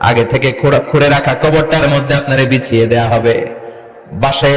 আগে থেকে খুঁড়ে রাখা কবরটার মধ্যে আপনারে বিছিয়ে দেয়া হবে। বাসায়